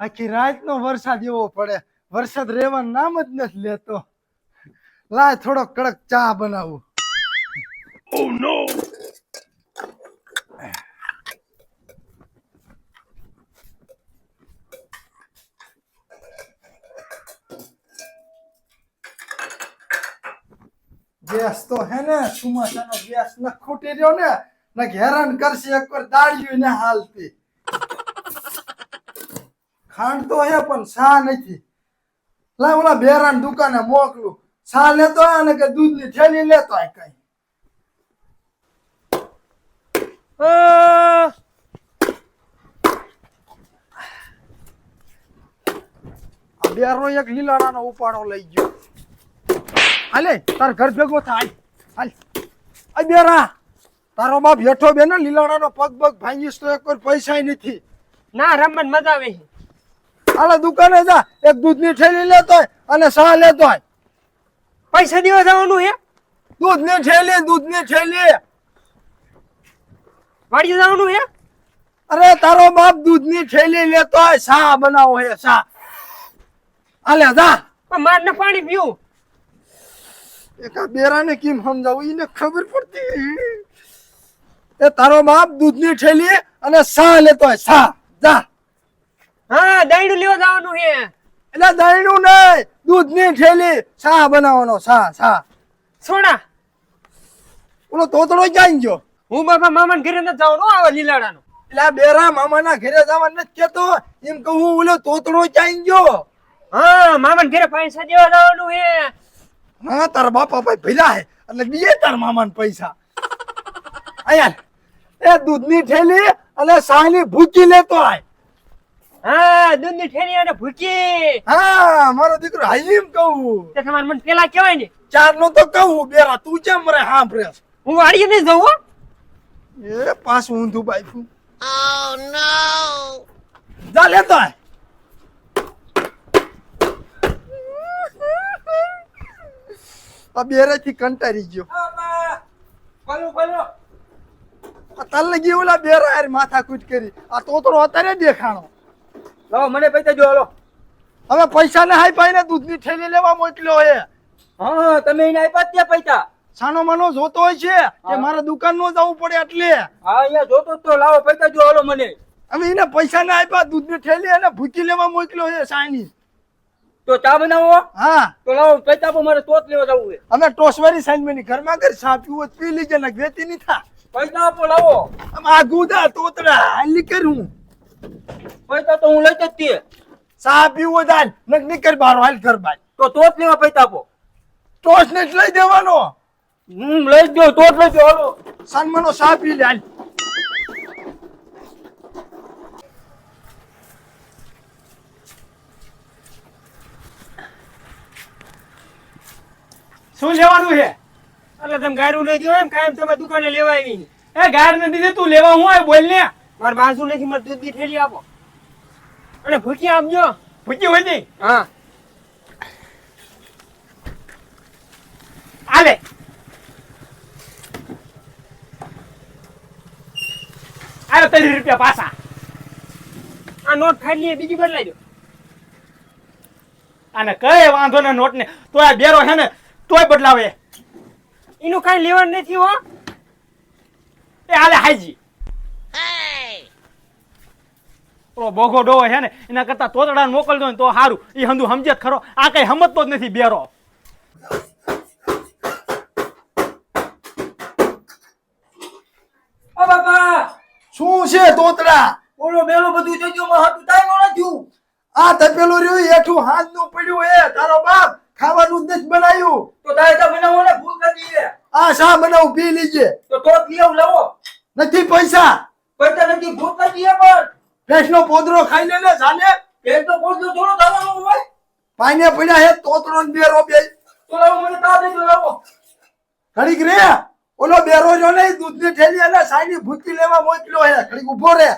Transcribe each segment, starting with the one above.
આખી રાતનો વરસાદ એવો પડે. વરસાદ રેવા નામ જ નથી લેતો. લાય થોડો કડક ચા બનાવું. ગેસ તો હે ને ચોમાસાનો ગેસ ન ખૂટી રહ્યો ને ને હેરાન કરશે એક વાર દાળ્યું ને હાલતી. ખાંડ તો હે પણ શા નથી. લા ઓલા બેરાન દુકાને મોકલું. શા લેતો હોય અને કે દૂધની થેલી લેતો હોય કઈ. બેરો એક લીલાડાનો ઉપાડો લઈ ગયો. હાલે તાર ઘર ભેગો થાય. હાલ. આ બેરા તારો બાપ હેઠો બે ને લીલાડાનો પગ પગ ભાંગીશ તો એક પૈસા નથી. ના રમણ મજા આવે હાલે દુકાને જા. એક દૂધની થેલી લેતો હોય અને સા લેતો હોય. પૈસા દેવા જવાનું હે? દૂધની થેલી દૂધની થેલી. વાડી જવાનું હે? અરે તારો બાપ દૂધની થેલી લેતો હોય સા બનાવો હે સા આલે જા. મારને પાણી પીવું. એકા બેરાને કેમ સમજાવું? એને ખબર પડતી. એ તારો બાપ દૂધની થેલી અને સા લેતો હોય સા જા. હા દહીંડું લેવા જવાનું હે એટલે દહીંડું નહીં દૂધની ઠેલી સા બનાવવાનો સા સા સોડા. ઓલો તોતડો ક્યાં ગયો? હું બાપા મામાને ઘરે ન જવાનું હો આવા લીલાડાનો. એટલે બેરા મામાના ઘરે જવા નથી કેતો એમ કહું ઓલો તોતડો ક્યાં ગયો? હા મામાને ઘરે પૈસા દેવા જવાનું હે હા તારા બાપા ભાઈ ભીલા હે એટલે બીજે તાર મામાને પૈસા. અહીંયા એ દૂધની ઠેલી અને સાની ભૂકી લેતો આય. હા દૂધની ઠેલી અને ભૂકી હા મારો દીકરો હાઈમ કહું. તે તમારે મને પેલા કહેવાય ને. ચાર નો તો કહું બેરા તું કેમ રે સાંભળે હું વાડીએ નહીં જઉં હો. એ પાછું ઊંધું બાઈકું જા લેતો આય આ બેરેથી કંટારી ગયો. આ તલ ગઈ ઓલા બેરા માથા કૂટ કરી. આ તોતરો અત્યારે દેખાણો. લાવો મને પૈસા જો હાલો હવે પૈસા ને હાઈ પાઈને દૂધની થેલી લેવા મોકલ્યો હે. હા તમે એને આપ્યા ત્યાં પૈસા. સાનો માનો જોતો હોય છે કે મારા દુકાન નો જવું પડે એટલે. હા અહીંયા જોતો તો લાવો પૈસા જો હાલો મને. હવે એને પૈસા ને આપ્યા દૂધની થેલી અને ભૂકી લેવા મોકલ્યો હે સાની તો ચા બનાવો હા. તો લાવો પૈસા પણ મારે તોત લેવા જવું છે. અમે ટોસવારી સાઈન ઘરમાં ઘર સા પીવું હોય તો પી લીજે ને વેતી નહીં થા. પૈસા આપો લાવો. આ ગુદા તોતરા હાલી કરું. પૈસા તો હું લઈ જ તે સા પીવું હોય દાલ નક નીકળ બારો હાલ ઘર બાર. તો તોત લેવા પૈસા આપો. તોસ ને જ લઈ દેવાનો. હું લઈ જ ગયો તોત લઈ ગયો હાલો. સાનમાનો સા પી લે હાલ. શું લેવાનું છે? એટલે તમે ગાયરું લઈ ગયો એમ કાયમ તમે દુકાને લેવા આવી એ ગાર નથી દે તું લેવા હું આવ્યો બોલ ને. મારે બાજુ નથી મારે દૂધની ઠેલી આપો. અને ભૂકી આપજો ભૂકી હોયની? હા. આલે. આયો ત્રીસ રૂપિયા પાછા. આ નોટ ખાઈ લઈએ બીજી બદલાઈ દો. અને કઈ વાંધો ને નોટ ને? તોય આ બેરો છે ને તોય બદલાવે. એનું કઈ લેવાનું નથી હો. એ આલે હાઈજી ઓલો બોગો ડોવો છે ને એના કરતા તોતડા મોકલજો ને તો સારું એ હંધુ સમજે ખરો. આ કઈ સમજતો જ નથી બેરો. ઓ બાપા! શું છે તોતડા ઓલો મેલો બધું જોજો માં હતું તાઈ નો નથી આ તપેલું રહ્યું હેઠું હાથનું પડ્યું એ તારો બાપ ખાવાનું જ બનાવ્યું. તો તારે તો બનાવો ને ભૂલ કરી દે આ શા બનાવું? પી લીજે. તો તોત લઈ આવ લાવો. નથી પૈસા. પૈસા નથી ભૂલ કરી દે પણ. ભેંસનો પોદરો ખાઈ લે ને જાને પેટ પોદરો થોડો થવાનું હોય પાઈને પડ્યા હે તોતરો ને બેરો બે. તો લાવો મને તા દેજો લાવો. ઘડીક રે ઓલો બેરો જો ને દૂધની થેલી અને સાઈની ભૂકી લેવા મોકલ્યો હે. ઘડીક ઊભો રે.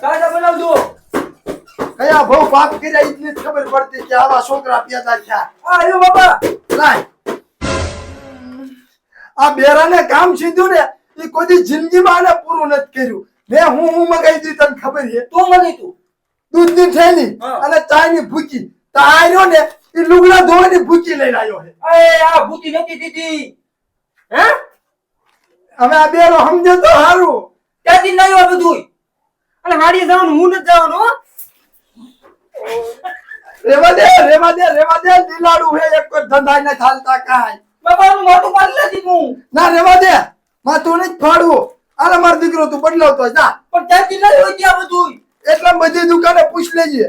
તાજા બનાવજો. કયા બહુ પાપ કર્યા એટલી જ ખબર પડતી કે આવા છોકરા પેદા થયા આ આયો બાપા. લાય. આ બેરાને કામ સીધું ને એ કોઈ જિંદગીમાં આને પૂરું નથી કર્યું. મેં હું હું મગાઈ દી તને ખબર છે? તું મને તું દૂધની થેલી. અને ચાયની ભૂકી. તો આ રહ્યો ને એ લુગડા ધોવાની ભૂકી લઈને આવ્યો છે. એ આ ભૂતી નથી દીધી. હે? હવે આ બેરો સમજે તો સારું ત્યાંથી નહીં હોય બધું અને હાડી જવાનું હું નથી જવાનું. રેવા દે રેવા દે રેવા દે. દિલાડું હે એક કોઈ ધંધા ને ચાલતા કાંઈ. બાબાનું મોટું પાડી નથી હું. ના રેવા દે. માં તું નહીં ફાડવું. આલે મારો દીકરો તું બદલાવતો જા. પણ ત્યાંથી નહીં હોય ત્યાં બધું એટલે બધી દુકાને પૂછ લેજે.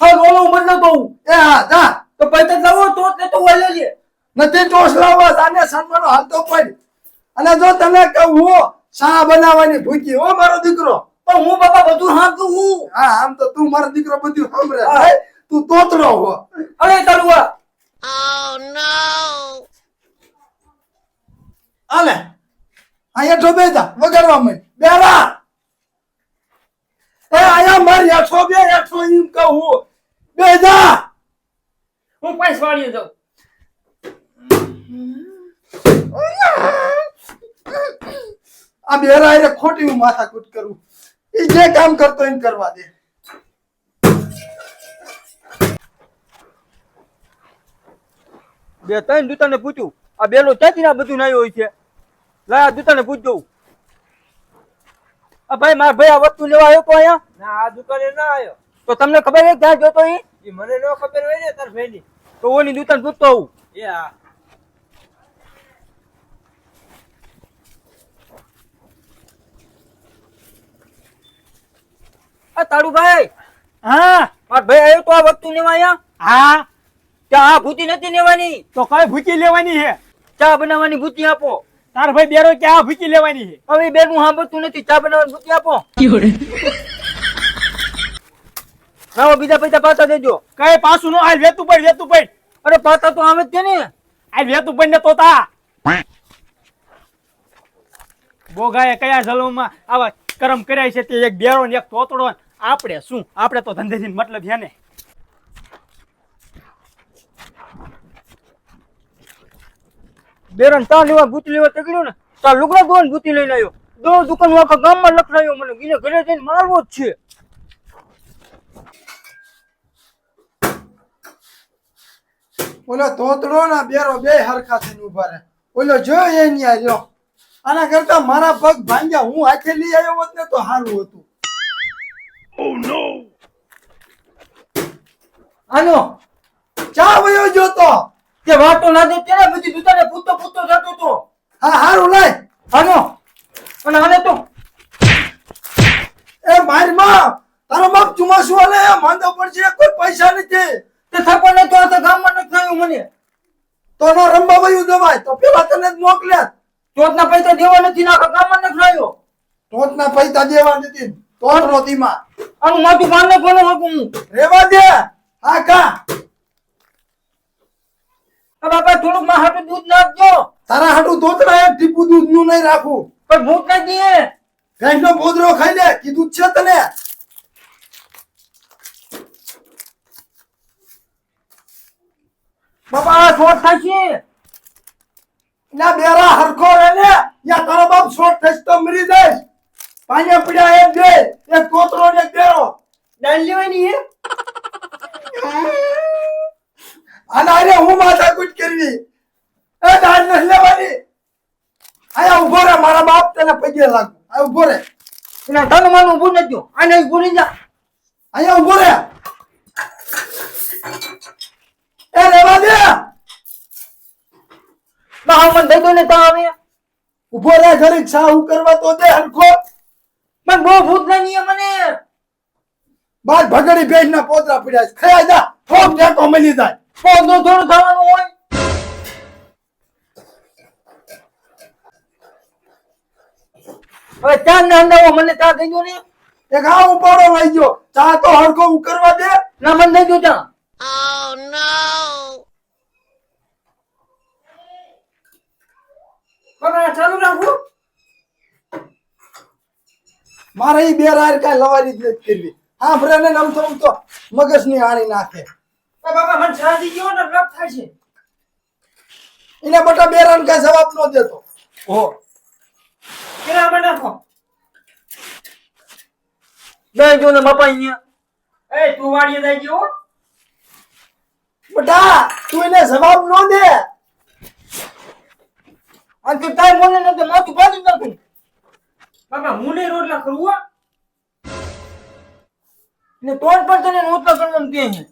હા ઓલો હું બદલાતો હું એ હા જા. તો પૈસા લાવો તો તે તો વળે લે નથી ટોસ લાવવા આને સન્માનો હાલતો પડ. અને જો તને કહું હો શા બનાવવાની ભૂકી હો મારો દીકરો? પણ હું બાપા બધું સાંભળું હું. હા આમ તો તું મારો દીકરો બધું સાંભળે. તું તોતરો હો. અરે તરુઆ આલે. અહીંયા ઠો બેજા વગાડવા માંડ. બેરા! એ આયા માર હેઠો બે હેઠો એમ કહું બેજા હું પાંચ વાળીએ જાઉં. આ બેરા એ ખોટી હું માથાકૂટ કરું. એ જે કામ કરતો એમ કરવા દે. બે ત્રણ દૂતાને પૂછ્યું આ બેલો ચાચી ના બધું નાયો હોય છે? લાય આ પૂછ પૂછજો આ ભાઈ મારા ભાઈ આ વસ્તુ લેવા આવ્યો તો અહીંયા? ના આ દુકાને ના આવ્યો. તો તમને ખબર છે ક્યાં જોતો એ મને નો ખબર હોય ને તાર ભાઈની. તો ઓની દુકાન પૂછતો હું એ હા. આ તારું ભાઈ હા. મારા ભાઈ આવ્યો તો આ વસ્તુ લેવા અહીંયા? હા. ત્યાં આ ભૂતી નથી લેવાની. તો કઈ ભૂતી લેવાની છે? ચા બનાવવાની ભૂતી આપો. તાર ભાઈ બેરો ક્યાં ભૂકી લેવાની છે? હવે બેનું સાંભળતું નથી ચા બનાવવાનું ભૂકી આપો. લાવો બીજા પૈસા પાછા દેજો. કઈ પાછું નો હાલ વેતું પડ વેતું પડ. અરે પાછા તો આમ જ છે ને. આ વેતું પડ ને તોતા બોગાએ કયા જલમમાં આવા કરમ કર્યા છે તે એક બેરો ને એક તોતડો આપણે શું? આપણે તો ધંધેથી મતલબ છે ને. બેરન ચા લેવા ભૂતી લેવા તકડ્યો ને ચા લુગડા ધોઈને ભૂતી લઈને આવ્યો. દો દુકાન આખા ગામમાં લખડાયો મને ગીને ઘરે જઈને મારવો જ છે. ઓલો તોતડો ના બેરો બે હરખા થઈને ઊભા રહે ઓલો જો એ ન્યા રહ્યો આના કરતા મારા પગ ભાંગ્યા હું હાથે લઈ આવ્યો હોત ને તો સારું હતું. આનો ચા વયો જોતો તે વાતો ના દે ત્યારે બધી દુતાને પૂતો પૂતો જતો તો. હા હારું લઈ આનો અને આને તો. એ મારમાં તારો બાપ ચુમાસુ આલે માંદો પડશે કોઈ પૈસા નથી. તે થકો ને તો આ ગામમાં ન થયું મને. તો નો રંબા વયું દવાય તો પેલા તને જ મોકલ્યા. ચોથના પૈસા દેવા નથી ના ગામમાં નથી ખાયો ટોચના પૈસા દેવા નથી તોડ રોતીમાં આનું માથું મારને કોનો હકું રેવા દે. હા કા. બાપા થોડુંકમાં હાટું દૂધ નાખજો. તારા હાટું તોતરા એક ટીપુ દૂધનું નહીં રાખું. પણ ભૂખ નથી દે ગાય નો બોદરો ખાઈ લે કીધું છે તને. બાપા આ શોર્ટ થશે. ના બેરા હરખો રે ને યા તારો બાપ શોર્ટ થશે તો મરી જઈશ. પાણી પડ્યા એક બે એક કોતરો ને એક બેરો. દાળ લેવાની હે? અને અરે હું માથાકૂટ કરવી? એ દાળ નથી લેવાની. આયા ઊભો રે મારા બાપ તને પગે લાગુ. આ ઊભો રે એના તન માનું ઊભું નથી આને નહીં જા અહીંયા ઊભો રે એ રેવા દે. બા મને દઈ દો ને તા આવે. ઊભો રે ઘરે સા હું કરવા તો દે હરખો. મને બહુ ભૂખ લાગી મને. બાદ ભગડી ભેજ ના પોતરા પડ્યા છે. ખયા જા ફોક ટેકો મળી જાય. પોગનો થોડું થવાનું હોય. હવે ચા ના અંદાવો મને ચા થઈ ગયો ને. એક આ ઉપાડો લઈ ગયો. ચા તો હરખો ઉકરવા દે. ના મને દઈ દો ચા બાપા ચાલુ રાખું. મારે ઈ બે રાર કાંઈ લવારી જ નથી કરવી. હા ફરે ને આમ તો તો મગજની હાણી નાખે. બાપા મને ગયો ને રબ થાય છે. એને બટા બે રાન કાંઈ જવાબ ન દેતો. ઓ કેરા બનાખો જાય દો ને બાપા અહીંયા. એ તું વાડીએ જાય ગયો બટા તું એને જવાબ ન દે. અને તું ટાઈમ મને નથી માથું પાડી નાખું. બાપા હું નહીં રોટલા કરું હો. ને તોડ પર તને નહોતા કરવાનું કે છે.